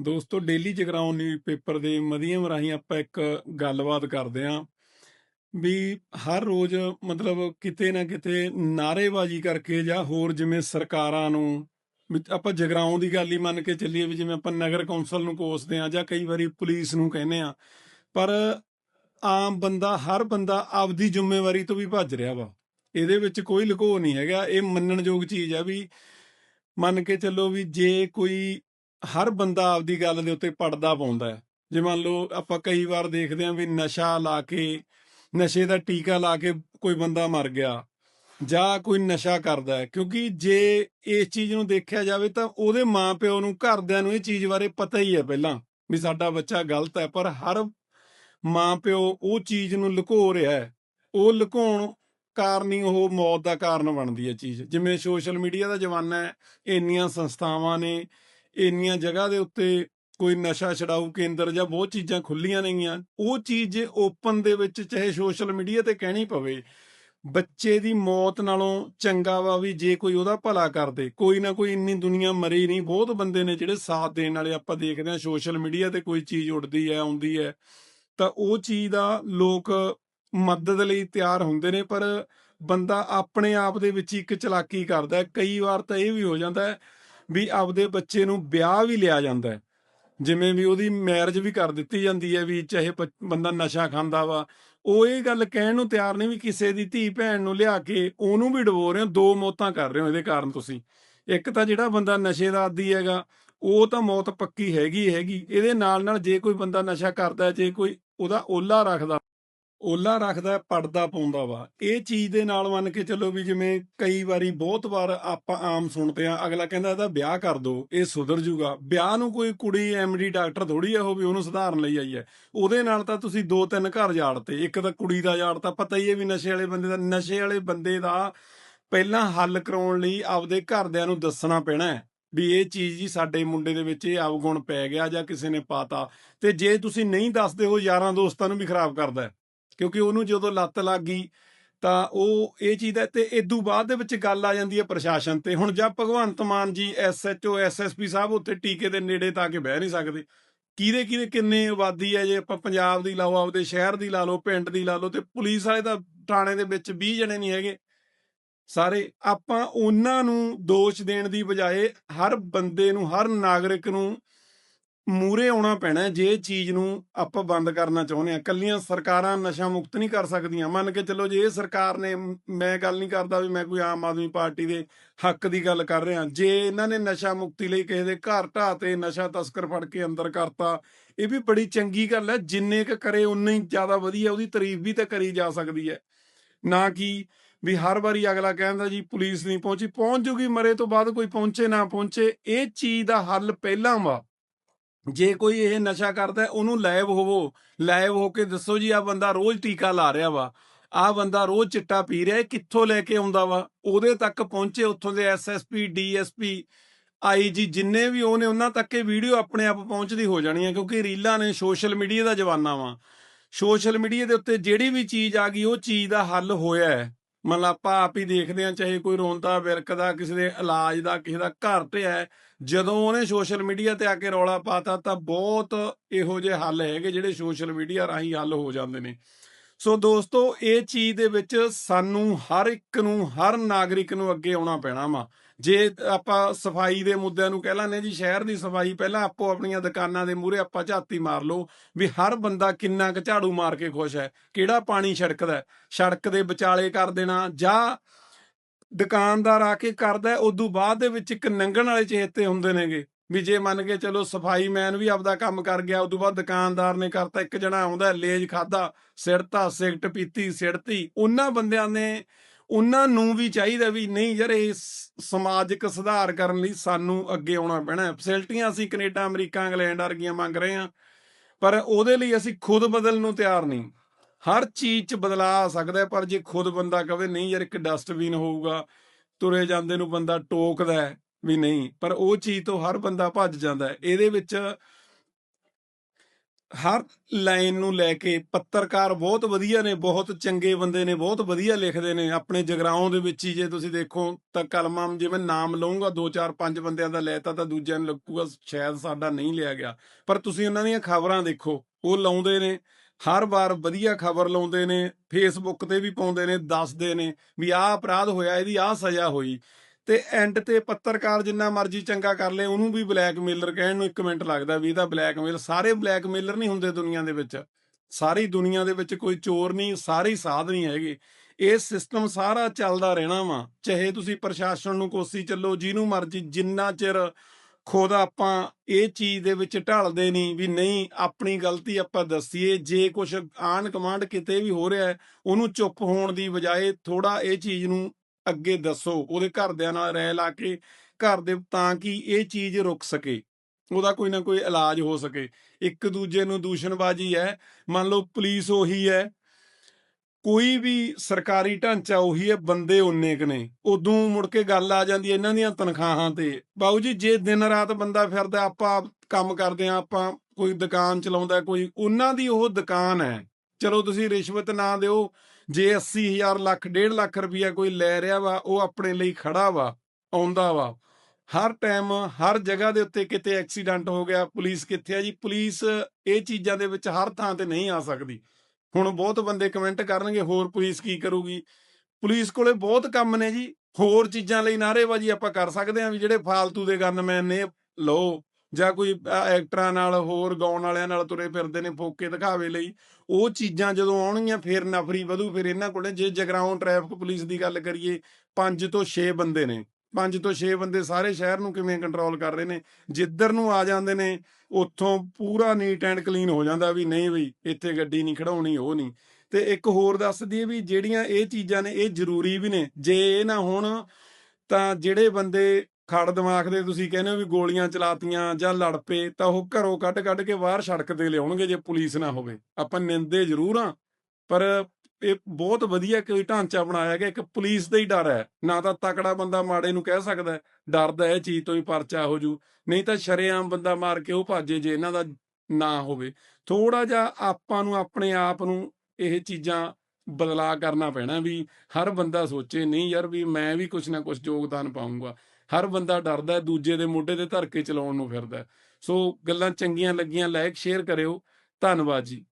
ਦੋਸਤੋ daily Jagraon newspaper ਦੇ ਮਾਧਿਅਮ ਰਾਹੀਂ ਆਪਾਂ ਇੱਕ ਗੱਲਬਾਤ ਕਰਦੇ ਆਂ ਵੀ ਹਰ ਰੋਜ਼ ਮਤਲਬ ਕਿਤੇ ਨਾ ਕਿਤੇ ਨਾਅਰੇਬਾਜ਼ੀ ਕਰਕੇ ਜਾਂ ਹੋਰ ਜਿਵੇਂ ਸਰਕਾਰਾਂ ਨੂੰ ਆਪਾਂ ਜਗਰਾਉਂ ਦੀ ਗੱਲ ਹੀ ਮੰਨ ਕੇ ਚੱਲੀਏ ਵੀ ਜਿਵੇਂ ਆਪਾਂ ਨਗਰ ਕੌਂਸਲ ਨੂੰ ਕੋਸਦੇ ਆਂ ਜਾਂ ਕਈ ਵਾਰੀ ਪੁਲਿਸ ਨੂੰ ਕਹਿੰਦੇ ਆਂ ਪਰ ਆਮ ਬੰਦਾ, ਹਰ ਬੰਦਾ ਆਪਦੀ ਜ਼ਿੰਮੇਵਾਰੀ ਤੋਂ ਵੀ ਭੱਜ ਰਿਹਾ ਵਾ। ਇਹਦੇ ਵਿੱਚ ਕੋਈ ਲੁਕੋ ਨਹੀਂ ਹੈਗਾ। ਇਹ ਮੰਨਣਯੋਗ ਚੀਜ਼ ਆ ਵੀ ਮੰਨ ਕੇ ਚੱਲੋ ਵੀ ਜੇ ਕੋਈ ਹਰ ਬੰਦਾ ਆਪਦੀ ਗੱਲ ਦੇ ਉੱਤੇ ਪੜਦਾ ਪਾਉਂਦਾ ਹੈ। ਜੇ ਮੰਨ ਲਓ ਆਪਾਂ ਕਈ ਵਾਰ ਦੇਖਦੇ ਆਂ ਵੀ ਨਸ਼ਾ ਲਾ ਕੇ, ਨਸ਼ੇ ਦਾ ਟੀਕਾ ਲਾ ਕੇ ਕੋਈ ਬੰਦਾ ਮਰ ਗਿਆ ਜਾਂ ਕੋਈ ਨਸ਼ਾ ਕਰਦਾ ਹੈ, ਕਿਉਂਕਿ ਜੇ ਇਸ ਚੀਜ਼ ਨੂੰ ਦੇਖਿਆ ਜਾਵੇ ਤਾਂ ਉਹਦੇ ਮਾਪਿਓ ਨੂੰ ਘਰਦਿਆਂ ਨੂੰ ਇਹ ਚੀਜ਼ ਬਾਰੇ ਪਤਾ ਹੀ ਹੈ ਪਹਿਲਾਂ ਵੀ ਸਾਡਾ ਬੱਚਾ ਗਲਤ ਹੈ, ਪਰ ਹਰ ਮਾਪਿਓ ਉਹ ਚੀਜ਼ ਨੂੰ ਲੁਕੋ ਰਿਹਾ ਹੈ। ਉਹ ਲੁਕਾਉਣ ਕਾਰਨ ਹੀ ਉਹ ਮੌਤ ਦਾ ਕਾਰਨ ਬਣਦੀ ਹੈ ਚੀਜ਼। ਜਿਵੇਂ ਸੋਸ਼ਲ ਮੀਡੀਆ ਦਾ ਜ਼ਮਾਨਾ ਹੈ, ਇੰਨੀਆਂ ਸੰਸਥਾਵਾਂ ਨੇ ਇੰਨੀਆਂ ਜਗ੍ਹਾ ਦੇ ਉੱਤੇ ਕੋਈ ਨਸ਼ਾ ਛਡਾਊ ਕੇਂਦਰ ਜਾਂ ਬਹੁਤ ਚੀਜ਼ਾਂ ਖੁੱਲੀਆਂ ਨੇਗੀਆਂ, ਉਹ ਚੀਜ਼ ਜੇ ਓਪਨ ਦੇ ਵਿੱਚ ਚਾਹੇ ਸੋਸ਼ਲ ਮੀਡੀਆ ਤੇ ਕਹਿਣੀ ਪਵੇ, ਬੱਚੇ ਦੀ ਮੌਤ ਨਾਲੋਂ ਚੰਗਾ ਵਾ ਵੀ ਜੇ ਕੋਈ ਉਹਦਾ ਭਲਾ ਕਰਦੇ, ਕੋਈ ਨਾ ਕੋਈ ਇੰਨੀ ਦੁਨੀਆ ਮਰੀ ਨਹੀਂ, ਬਹੁਤ ਬੰਦੇ ਨੇ ਜਿਹੜੇ ਸਾਥ ਦੇਣ ਵਾਲੇ ਆਪਾਂ ਦੇਖਦੇ ਹਾਂ ਸੋਸ਼ਲ ਮੀਡੀਆ ਤੇ ਕੋਈ ਚੀਜ਼ ਉੱਡਦੀ ਹੈ, ਆਉਂਦੀ ਹੈ, ਤਾਂ ਉਹ ਚੀਜ਼ ਦਾ ਲੋਕ ਮਦਦ ਲਈ ਤਿਆਰ ਹੁੰਦੇ ਨੇ, ਪਰ ਬੰਦਾ ਆਪਣੇ ਆਪ ਦੇ ਵਿੱਚ ਇੱਕ ਚਲਾਕੀ ਕਰਦਾ ਕਈ ਵਾਰ ਤਾਂ ਇਹ ਵੀ ਹੋ ਜਾਂਦਾ ਹੈ ਵੀ ਆਪਦੇ ਬੱਚੇ ਨੂੰ ਵਿਆਹ ਵੀ ਲਿਆ ਜਾਂਦਾ ਹੈ। ਜਿਵੇਂ ਵੀ ਉਹਦੀ ਮੈਰਿਜ ਵੀ ਕਰ ਦਿੱਤੀ ਜਾਂਦੀ ਹੈ ਵੀ ਚਾਹੇ ਬੰਦਾ ਨਸ਼ਾ ਖਾਂਦਾ ਵਾ। ਉਹ ਇਹ ਗੱਲ ਕਹਿਣ ਨੂੰ ਤਿਆਰ ਨਹੀਂ ਵੀ ਕਿਸੇ ਦੀ ਧੀ ਭੈਣ ਨੂੰ ਲਿਆ ਕੇ ਉਹਨੂੰ ਵੀ ਡਬੋ ਰਹੇ ਹੋ, ਦੋ ਮੌਤਾਂ ਕਰ ਰਹੇ ਹੋ ਇਹਦੇ ਕਾਰਨ ਤੁਸੀਂ। ਇੱਕ ਤਾਂ ਜਿਹੜਾ ਬੰਦਾ ਨਸ਼ੇ ਦਾ ਆਦੀ ਹੈਗਾ, ਉਹ ਤਾਂ ਮੌਤ ਪੱਕੀ ਹੈਗੀ ਹੈਗੀ। ਇਹਦੇ ਨਾਲ ਨਾਲ ਜੇ ਕੋਈ ਬੰਦਾ ਨਸ਼ਾ ਕਰਦਾ, ਜੇ ਕੋਈ ਉਹਦਾ ਓਲਾ ਰੱਖਦਾ ਓਲਾ ਰੱਖਦਾ ਪੜਦਾ ਪਾਉਂਦਾ ਵਾ। ਇਹ ਚੀਜ਼ ਦੇ ਨਾਲ ਮੰਨ ਕੇ ਚੱਲੋ ਵੀ ਜਿਵੇਂ ਕਈ ਵਾਰੀ ਬਹੁਤ ਵਾਰ ਆਪਾਂ ਆਮ ਸੁਣਦੇ ਆ ਅਗਲਾ ਕਹਿੰਦਾ ਇਹਦਾ ਵਿਆਹ ਕਰ ਦੋ, ਇਹ ਸੁਧਰ ਜੂਗਾ। ਵਿਆਹ ਨੂੰ ਕੋਈ ਕੁੜੀ ਐਮਡੀ ਡਾਕਟਰ ਥੋੜੀ ਆ ਉਹ ਵੀ, ਉਹਨੂੰ ਸੁਧਾਰਨ ਲਈ ਆਈ ਹੈ। ਉਹਦੇ ਨਾਲ ਤਾਂ ਤੁਸੀਂ ਦੋ ਤਿੰਨ ਘਰ ਜਾੜਤੇ ਇੱਕ ਤਾਂ ਕੁੜੀ ਦਾ ਜਾੜਤਾ ਪਤਾ ਹੀ ਹੈ ਵੀ ਨਸ਼ੇ ਵਾਲੇ ਬੰਦੇ ਦਾ, ਨਸ਼ੇ ਵਾਲੇ ਬੰਦੇ ਦਾ ਪਹਿਲਾਂ ਹੱਲ ਕਰਾਉਣ ਲਈ ਆਪਦੇ ਘਰਦਿਆਂ ਨੂੰ ਦੱਸਣਾ ਪੈਣਾ ਹੈ ਵੀ ਇਹ ਚੀਜ਼ ਜੀ ਸਾਡੇ ਮੁੰਡੇ ਦੇ ਵਿੱਚ ਇਹ ਅਵਗੁਣ ਪੈ ਗਿਆ ਜਾਂ ਕਿਸੇ ਨੇ ਪਾਤਾ। ਤੇ ਜੇ ਤੁਸੀਂ ਨਹੀਂ ਦੱਸਦੇ ਹੋ ਯਾਰਾਂ ਦੋਸਤਾਂ ਨੂੰ ਵੀ ਖਰਾਬ ਕਰਦਾ ਕਿਉਂਕਿ ਉਹਨੂੰ ਜਦੋਂ ਲੱਤ ਲੱਗ ਗਈ ਤਾਂ ਉਹ ਇਹ ਚੀਜ਼ ਹੈ ਤੇ ਇਦੋਂ ਬਾਅਦ ਦੇ ਵਿੱਚ ਗੱਲ ਆ ਜਾਂਦੀ ਹੈ ਪ੍ਰਸ਼ਾਸਨ ਤੇ। ਹੁਣ ਜਦ ਭਗਵੰਤ ਮਾਨ ਜੀ ਐਸਐਚਓ ਐਸਐਸਪੀ ਸਾਹਿਬ ਉੱਤੇ ਟੀਕੇ ਦੇ ਨੇੜੇ ਤਾਂ ਕੇ ਬਹਿ ਨਹੀਂ ਸਕਦੇ। ਕਿਹਦੇ ਕਿਹਦੇ ਕਿੰਨੇ ਆਬਾਦੀ ਹੈ ਜੇ ਆਪਾਂ ਪੰਜਾਬ ਦੀ ਲਾਓ, ਆਪਦੇ ਸ਼ਹਿਰ ਦੀ ਲਾ ਲਓ ਪਿੰਡ ਦੀ ਲਾ ਲਓ ਤੇ ਪੁਲਿਸ ਵਾਲੇ ਤਾਂ ਥਾਣੇ ਦੇ ਵਿੱਚ 20 ਜਣੇ ਨਹੀਂ ਹੈਗੇ। ਸਾਰੇ ਆਪਾਂ ਉਹਨਾਂ ਨੂੰ ਦੋਸ਼ ਦੇਣ ਦੀ ਬਜਾਏ ਹਰ ਬੰਦੇ ਨੂੰ, ਹਰ ਨਾਗਰਿਕ ਨੂੰ ਮੂਰੇ ਆਉਣਾ ਪੈਣਾ ਜੇ ਚੀਜ਼ ਨੂੰ ਆਪਾਂ ਬੰਦ ਕਰਨਾ ਚਾਹੁੰਦੇ ਆ ਕੱਲੀਆਂ ਸਰਕਾਰਾਂ ਨਸ਼ਾ ਮੁਕਤ ਨਹੀਂ ਕਰ ਸਕਦੀਆਂ। ਮੰਨ ਕੇ ਚੱਲੋ ਜੇ ਇਹ ਸਰਕਾਰ ਨੇ ਮੈਂ ਗੱਲ ਨਹੀਂ ਕਰਦਾ ਵੀ ਮੈਂ ਕੋਈ ਆਮ ਆਦਮੀ ਪਾਰਟੀ ਦੇ ਹੱਕ ਦੀ ਗੱਲ ਕਰ ਰਿਹਾ। ਜੇ ਇਹਨਾਂ ਨੇ ਨਸ਼ਾ ਮੁਕਤੀ ਲਈ ਕਿਸੇ ਦੇ ਘਰ ਢਾਹ ਤੇ ਨਸ਼ਾ ਤਸਕਰ ਫੜ ਕੇ ਅੰਦਰ ਕਰਤਾ, ਇਹ ਵੀ ਬੜੀ ਚੰਗੀ ਗੱਲ ਹੈ। ਜਿੰਨੇ ਕ ਕਰੇ ਉਨਾ ਹੀ ਜ਼ਿਆਦਾ ਵਧੀਆ, ਉਹਦੀ ਤਾਰੀਫ ਵੀ ਤਾਂ ਕਰੀ ਜਾ ਸਕਦੀ ਹੈ। ਨਾ ਕਿ ਵੀ ਹਰ ਵਾਰੀ ਅਗਲਾ ਕਹਿੰਦਾ ਜੀ, ਪੁਲਿਸ ਨਹੀਂ ਪਹੁੰਚੀ, ਪਹੁੰਚ ਜੂਗੀ, ਮਰੇ ਤੋਂ ਬਾਅਦ ਕੋਈ ਪਹੁੰਚੇ ਨਾ ਪਹੁੰਚੇ, ਇਹ ਚੀਜ਼ ਦਾ ਹੱਲ ਪਹਿਲਾਂ ਵਾ। ਜੇ ਕੋਈ ਇਹ ਨਸ਼ਾ ਕਰਦਾ ਉਹਨੂੰ ਲਾਈਵ ਹੋਵੋ। ਲਾਈਵ ਹੋ ਕੇ ਦੱਸੋ ਜੀ ਆ ਬੰਦਾ ਰੋਜ਼ ਟੀਕਾ ਲਾ ਰਿਹਾ ਵਾ। ਆ ਬੰਦਾ ਰੋਜ਼ ਚਿੱਟਾ ਪੀ ਰਿਹਾ ਕਿੱਥੋਂ ਲੈ ਕੇ ਆਉਂਦਾ ਵਾ? ਉਹਦੇ ਤੱਕ ਪਹੁੰਚੇ ਉੱਥੋਂ ਦੇ ਐਸਐਸਪੀ ਡੀਐਸਪੀ ਆਈਜੀ ਜਿੰਨੇ ਵੀ ਉਹਨੇ, ਉਹਨਾਂ ਤੱਕ ਇਹ ਵੀਡੀਓ ਆਪਣੇ ਆਪ ਪਹੁੰਚਦੀ ਹੋ ਜਾਣੀ ਹੈ, ਕਿਉਂਕਿ ਰੀਲਾਂ ਨੇ ਸੋਸ਼ਲ ਮੀਡੀਆ ਦਾ ਜਵਾਨਾ ਵਾ। ਸੋਸ਼ਲ ਮੀਡੀਆ ਦੇ ਉੱਤੇ ਜਿਹੜੀ ਵੀ ਚੀਜ਼ ਆ ਗਈ, ਉਹ ਚੀਜ਼ ਦਾ ਹੱਲ ਹੋਇਆ ਹੈ। ਮਤਲਬ ਆਪਾਂ ਆਪ ਹੀ ਦੇਖਦੇ ਹਾਂ ਚਾਹੇ ਕੋਈ ਰੋਂਦਾ ਵਿਰਕਦਾ ਕਿਸੇ ਦੇ ਇਲਾਜ ਦਾ ਕਿਸੇ ਦਾ ਘਰ ਢਿਆ ਹੈ, ਜਦੋਂ ਉਹਨੇ ਸੋਸ਼ਲ ਮੀਡੀਆ ਤੇ ਆ ਕੇ ਰੌਲਾ ਪਾਤਾ ਤਾਂ ਬਹੁਤ ਇਹੋ ਜਿਹੇ ਹੱਲ ਹੈਗੇ ਜਿਹੜੇ ਸੋਸ਼ਲ ਮੀਡੀਆ ਰਾਹੀਂ ਹੱਲ ਹੋ ਜਾਂਦੇ ਨੇ। ਸੋ ਦੋਸਤੋ, ਇਹ ਚੀਜ਼ ਦੇ ਵਿੱਚ ਸਾਨੂੰ ਹਰ ਇੱਕ ਨੂੰ, ਹਰ ਨਾਗਰਿਕ ਨੂੰ ਅੱਗੇ ਆਉਣਾ ਪੈਣਾ ਵਾ। ਜੇ ਆਪਾਂ ਸਫ਼ਾਈ ਦੇ ਮੁੱਦਿਆਂ ਨੂੰ ਕਹਿ ਲਾਂਗੇ ਜੀ, ਸ਼ਹਿਰ ਦੀ ਸਫ਼ਾਈ ਪਹਿਲਾਂ ਆਪੋ ਆਪਣੀਆਂ ਦੁਕਾਨਾਂ ਦੇ ਮੂਹਰੇ ਆਪਾਂ ਝਾਤੀ ਮਾਰ ਲਓ ਵੀ ਹਰ ਬੰਦਾ ਕਿੰਨਾ ਕੁ ਝਾੜੂ ਮਾਰ ਕੇ ਖੁਸ਼ ਹੈ, ਕਿਹੜਾ ਪਾਣੀ ਛੜਕਦਾ ਸੜਕ ਦੇ ਵਿਚਾਲੇ ਕਰ ਦੇਣਾ ਜਾਂ ਦੁਕਾਨਦਾਰ ਆ ਕੇ ਕਰਦਾ ਉਦੋਂ ਬਾਅਦ ਦੇ ਵਿੱਚ ਇੱਕ ਨੰਗਣ ਵਾਲੇ ਚੇਤੇ ਹੁੰਦੇ ਨੇਗੇ। ਵੀ ਜੇ ਮੰਨ ਕੇ ਚਲੋ ਸਫ਼ਾਈ ਮੈਨ ਵੀ ਆਪਦਾ ਕੰਮ ਕਰ ਗਿਆ, ਉਦੋਂ ਬਾਅਦ ਦੁਕਾਨਦਾਰ ਨੇ ਕਰਤਾ, ਇੱਕ ਜਣਾ ਆਉਂਦਾ, ਲੇਜ ਖਾਦਾ ਸਿਰਤਾ ਸਿਗਰਟ ਪੀਤੀ ਸਿੜਤੀ ਉਹਨਾਂ ਬੰਦਿਆਂ ਨੇ, ਉਹਨਾਂ ਨੂੰ ਵੀ ਚਾਹੀਦਾ ਵੀ ਨਹੀਂ ਯਾਰ ਇਹ ਸਮਾਜਿਕ ਸੁਧਾਰ ਕਰਨ ਲਈ ਸਾਨੂੰ ਅੱਗੇ ਆਉਣਾ ਪੈਣਾ। ਫੈਸਿਲਿਟੀਆਂ ਅਸੀਂ ਕੈਨੇਡਾ, ਅਮਰੀਕਾ, ਇੰਗਲੈਂਡ ਵਰਗੀਆਂ ਮੰਗ ਰਹੇ ਹਾਂ, ਪਰ ਉਹਦੇ ਲਈ ਅਸੀਂ ਖੁਦ ਬਦਲਣ ਨੂੰ ਤਿਆਰ ਨਹੀਂ। ਹਰ ਚੀਜ਼ 'ਚ ਬਦਲਾਅ ਆ ਸਕਦਾ ਪਰ ਜੇ ਖੁਦ ਬੰਦਾ ਕਵੇ, ਨਹੀਂ ਯਾਰ ਇੱਕ ਡਸਟਬਿਨ ਹੋਊਗਾ, ਤੁਰੇ ਜਾਂਦੇ ਨੂੰ ਬੰਦਾ ਟੋਕਦਾ ਵੀ ਨਹੀਂ, ਪਰ ਉਹ ਚੀਜ਼ ਤੋਂ ਹਰ ਬੰਦਾ ਭੱਜ ਜਾਂਦਾ ਹੈ। ਇਹਦੇ ਵਿੱਚ ਹਰ ਲਾਈਨ ਨੂੰ ਲੈ ਕੇ ਪੱਤਰਕਾਰ ਬਹੁਤ ਵਧੀਆ ਨੇ, ਬਹੁਤ ਚੰਗੇ ਬੰਦੇ ਨੇ, ਬਹੁਤ ਵਧੀਆ ਲਿਖਦੇ ਨੇ। ਆਪਣੇ ਜਗਰਾਉਂ ਦੇ ਵਿੱਚ ਹੀ ਜੇ ਤੁਸੀਂ ਦੇਖੋ ਤਾਂ ਕਲਮਾਂ ਜਿਵੇਂ ਨਾਮ ਲਵਾਂਗਾ 2 4 5 ਬੰਦਿਆਂ ਦਾ ਲੈਤਾ ਤਾਂ ਦੂਜਿਆਂ ਨੂੰ ਲੱਗੂਗਾ, ਸ਼ਾਇਦ ਸਾਡਾ ਨਹੀਂ ਲਿਆ ਗਿਆ। ਪਰ ਤੁਸੀਂ ਉਹਨਾਂ ਦੀਆਂ ਖਬਰਾਂ ਦੇਖੋ, ਉਹ ਲਾਉਂਦੇ ਨੇ, ਹਰ ਵਾਰ ਵਧੀਆ ਖਬਰ ਲਾਉਂਦੇ ਨੇ ਫੇਸਬੁੱਕ ਤੇ ਵੀ ਪਾਉਂਦੇ ਨੇ, ਦੱਸਦੇ ਨੇ ਵੀ ਆਹ ਅਪਰਾਧ ਹੋਇਆ, ਇਹਦੀ ਆਹ ਸਜ਼ਾ ਹੋਈ। ਤੇ ਐਂਡ ਤੇ ਪੱਤਰਕਾਰ ਜਿੰਨਾ ਮਰਜ਼ੀ ਚੰਗਾ ਕਰ ਲੇ, ਉਹਨੂੰ ਵੀ ਬਲੈਕਮੇਲਰ ਕਹਿਣ ਨੂੰ 1 ਮਿੰਟ ਲੱਗਦਾ ਵੀ ਇਹਦਾ ਬਲੈਕਮੇਲ ਸਾਰੇ ਬਲੈਕਮੇਲਰ ਨਹੀਂ ਹੁੰਦੇ ਦੁਨੀਆ ਦੇ ਵਿੱਚ। ਸਾਰੀ ਦੁਨੀਆ ਦੇ ਵਿੱਚ ਕੋਈ ਚੋਰ ਨਹੀਂ, ਸਾਰੇ ਸਾਧ ਨਹੀਂ ਹੈਗੇ। ਇਹ ਸਿਸਟਮ ਸਾਰਾ ਚੱਲਦਾ ਰਹਿਣਾ ਵਾ, ਚਾਹੇ ਤੁਸੀਂ ਪ੍ਰਸ਼ਾਸਨ ਨੂੰ ਕੋਸੀ ਚੱਲੋ, ਜਿਹਨੂੰ ਮਰਜ਼ੀ, ਜਿੰਨਾ ਚਿਰ ਖੁਦ ਆਪਾਂ ਇਹ ਚੀਜ਼ ਦੇ ਵਿੱਚ ਢਲਦੇ ਨਹੀਂ ਵੀ ਨਹੀਂ, ਆਪਣੀ ਗਲਤੀ ਆਪਾਂ ਦੱਸੀਏ, ਜੇ ਕੁਝ ਆਣ ਕਮਾਂਡ ਕਿਤੇ ਵੀ ਹੋ ਰਿਹਾ ਹੈ, ਉਹਨੂੰ ਚੁੱਪ ਹੋਣ ਦੀ ਬਜਾਏ ਥੋੜਾ ਇਹ ਚੀਜ਼ ਨੂੰ ਅੱਗੇ ਦੱਸੋ, ਉਹਦੇ ਘਰਦਿਆਂ ਨਾਲ ਰਹਿ ਲਾ ਕੇ ਘਰ ਦੇ ਤਾਂ ਕਿ ਇਹ ਚੀਜ਼ ਰੁਕ ਸਕੇ, ਉਹਦਾ ਕੋਈ ਨਾ ਕੋਈ ਇਲਾਜ ਹੋ ਸਕੇ। ਇੱਕ ਦੂਜੇ ਨੂੰ ਦੂਸ਼ਣਬਾਜ਼ੀ ਹੈ, ਮੰਨ ਲਓ ਪੁਲਿਸ ਉਹੀ ਹੈ, ਕੋਈ ਵੀ ਸਰਕਾਰੀ ਢਾਂਚਾ ਉਹੀ ਹੈ, ਬੰਦੇ ਉਨੇ ਕ ਨੇ। ਉਦੋਂ ਮੁੜ ਕੇ ਗੱਲ ਆ ਜਾਂਦੀ ਹੈ ਇਹਨਾਂ ਦੀਆਂ ਤਨਖਾਹਾਂ ਤੇ। ਬਾਊ ਜੀ, ਜੇ ਦਿਨ ਰਾਤ ਬੰਦਾ ਫਿਰਦਾ, ਆਪਾਂ ਕੰਮ ਕਰਦੇ ਆ ਆਪਾਂ ਕੋਈ ਦੁਕਾਨ ਚਲਾਉਂਦਾ, ਕੋਈ ਉਹਨਾਂ ਦੀ ਉਹ ਦੁਕਾਨ ਹੈ। ਚਲੋ ਤੁਸੀਂ ਰਿਸ਼ਵਤ ਨਾ ਦਿਓ ਜੇ 80000 ਲੱਖ 1.5 ਲੱਖ ਰੁਪਇਆ ਕੋਈ ਲੈ ਰਿਹਾ ਵਾ, ਉਹ ਆਪਣੇ ਲਈ ਖੜਾ ਵਾ, ਆਉਂਦਾ ਵਾ। ਹਰ ਟਾਈਮ, ਹਰ ਜਗ੍ਹਾ ਦੇ ਉੱਤੇ ਕਿਤੇ ਐਕਸੀਡੈਂਟ ਹੋ ਗਿਆ, ਪੁਲਿਸ ਕਿੱਥੇ ਆ ਜੀ? ਪੁਲਿਸ ਇਹ ਚੀਜ਼ਾਂ ਦੇ ਵਿੱਚ ਹਰ ਥਾਂ ਤੇ ਨਹੀਂ ਆ ਸਕਦੀ। ਹੁਣ ਬਹੁਤ ਬੰਦੇ ਕਮੈਂਟ ਕਰਨਗੇ, ਹੋਰ ਪੁਲਿਸ ਕੀ ਕਰੂਗੀ? ਪੁਲਿਸ ਕੋਲੇ ਬਹੁਤ ਕੰਮ ਨੇ ਜੀ। ਹੋਰ ਚੀਜ਼ਾਂ ਲਈ ਨਾਅਰੇਬਾਜ਼ੀ ਆਪਾਂ ਕਰ ਸਕਦੇ ਹਾਂ ਵੀ ਜਿਹੜੇ ਫਾਲਤੂ ਦੇ ਗਨਮੈਨ ਨੇ ਲੋ ਜਾਂ ਕੋਈ ਐਕਟਰਾਂ ਨਾਲ ਹੋਰ ਗਾਉਣ ਵਾਲਿਆਂ ਨਾਲ ਤੁਰੇ ਫਿਰਦੇ ਨੇ ਫੋਕੇ ਦਿਖਾਵੇ ਲਈ, ਉਹ ਚੀਜ਼ਾਂ ਜਦੋਂ ਆਉਣਗੀਆਂ ਫਿਰ ਨਫਰੀ ਵਧੂ, ਫਿਰ ਇਹਨਾਂ ਕੋਲੇ ਜੇ ਜਗਰਾਉਂ ਟ੍ਰੈਫਿਕ ਪੁਲਿਸ ਦੀ ਗੱਲ ਕਰੀਏ 5 ਤੋਂ 6 ਬੰਦੇ ਨੇ। 5 ਤੋਂ 6 ਬੰਦੇ ਸਾਰੇ ਸ਼ਹਿਰ ਨੂੰ ਕਿਵੇਂ ਕੰਟਰੋਲ ਕਰ ਰਹੇ ਨੇ? ਜਿੱਧਰ ਨੂੰ ਆ ਜਾਂਦੇ ਨੇ, ਉੱਥੋਂ ਪੂਰਾ ਨੀਟ ਐਂਡ ਕਲੀਨ ਹੋ ਜਾਂਦਾ ਵੀ ਨਹੀਂ ਵੀ ਇੱਥੇ ਗੱਡੀ ਨਹੀਂ ਖੜਾਉਣੀ, ਉਹ ਨਹੀਂ। ਤੇ ਇੱਕ ਹੋਰ ਦੱਸ ਦਈਏ ਵੀ ਜਿਹੜੀਆਂ ਇਹ ਚੀਜ਼ਾਂ ਨੇ, ਇਹ ਜ਼ਰੂਰੀ ਵੀ ਨੇ। ਜੇ ਇਹ ਨਾ ਹੋਣ, ਤਾਂ ਜਿਹੜੇ ਬੰਦੇ ਖੜ ਦਿਮਾਗ ਦੇ ਤੁਸੀਂ ਕਹਿੰਦੇ ਹੋ ਵੀ ਗੋਲੀਆਂ ਚਲਾਤੀਆਂ ਜਾਂ ਲੜ ਪਏ ਤਾਂ ਉਹ ਘਰੋਂ ਕੱਢ ਕੱਢ ਕੇ ਬਾਹਰ ਸੜਕ ਤੇ ਲਿਆਉਣਗੇ ਜੇ ਪੁਲਿਸ ਨਾ ਹੋਵੇ। ਆਪਾਂ ਨਿੰਦੇ ਜ਼ਰੂਰ ਆ ਪਰ ਇਹ ਬਹੁਤ ਵਧੀਆ ਕੋਈ ਢਾਂਚਾ ਬਣਾਇਆ ਗਿਆ ਇੱਕ ਪੁਲਿਸ ਦਾ ਹੀ ਡਰ ਹੈ। ਨਾ ਤਾਂ ਤਕੜਾ ਬੰਦਾ ਮਾੜੇ ਨੂੰ ਕਹਿ ਸਕਦਾ ਹੈ, ਡਰਦਾ ਇਹ ਚੀਜ਼ ਤੋਂ ਹੀ ਪਰਚਾ ਹੋ ਜੂ ਨਹੀਂ ਤਾਂ ਸ਼ਰੇਆਮ ਬੰਦਾ ਮਾਰ ਕੇ ਉਹ ਭਾਜੇ ਜੇ ਇਹਨਾਂ ਦਾ ਨਾ ਹੋਵੇ। ਥੋੜਾ ਜਿਹਾ ਆਪਾਂ ਨੂੰ ਆਪਣੇ ਆਪ ਨੂੰ ਇਹ ਚੀਜ਼ਾਂ ਬਦਲਾ ਕਰਨਾ ਪੈਣਾ ਵੀ ਹਰ ਬੰਦਾ ਸੋਚੇ ਨਹੀਂ ਯਾਰ ਵੀ ਮੈਂ ਵੀ ਕੁਝ ਨਾ ਕੁਝ ਯੋਗਦਾਨ ਪਾਉਂਗਾ ਹਰ ਬੰਦਾ ਡਰਦਾ ਦੂਜੇ ਦੇ ਮੋਢੇ ਤੇ ਧਰ ਕੇ ਚਲਾਉਣ ਨੂੰ ਫਿਰਦਾ ਸੋ ਗੱਲਾਂ ਚੰਗੀਆਂ ਲੱਗੀਆਂ ਲਾਇਕ ਸ਼ੇਅਰ ਕਰਿਓ। ਧੰਨਵਾਦ ਜੀ।